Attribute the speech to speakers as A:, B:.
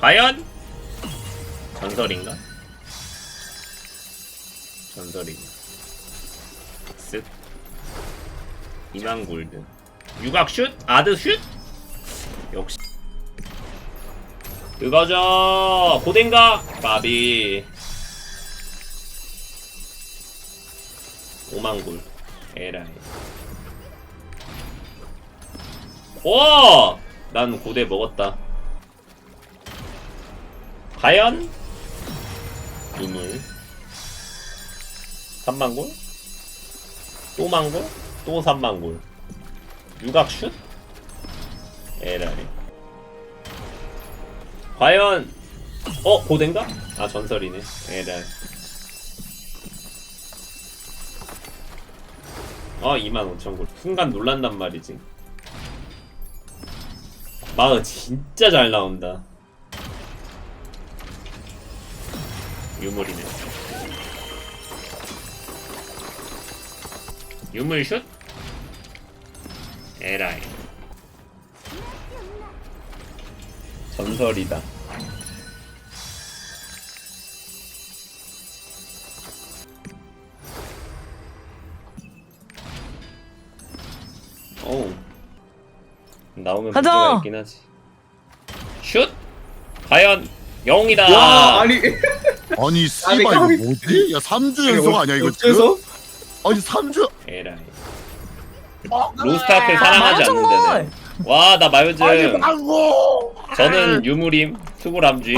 A: 과연 전설인가? 전설인가? 쓱 2만 골드 유각 슛? 아드 슛? 역시 그거죠 고댕가 바비 5만 골 에라이 오! 난 고대 먹었다 과연? 유물 3만 골? 또 만골? 또 3만 골. 유각 슛? 에라이 과연? 어 고된가? 아 전설이네. 에라이 어 25,000골. 순간 놀란단 말이지. 마ը 진짜 잘 나온다 유물이네. 유물 슛? 에라이. 전설이다. 어우 나오면
B: 가자!
A: 문제가 있긴 하지. 슛? 과연 영웅이다!
C: 와 아니
D: 아니 씨발 이거
C: 까비.
D: 뭐지? 야 3주 연속 아니야 이거 지금?
C: 어째서?
D: 아니 3주
A: 에라이 로스트 앞에 사랑하지
B: 마요청골!
A: 않는 데네 와 나 마요즘
D: 아니 망고
A: 저는 유무림 수고람쥐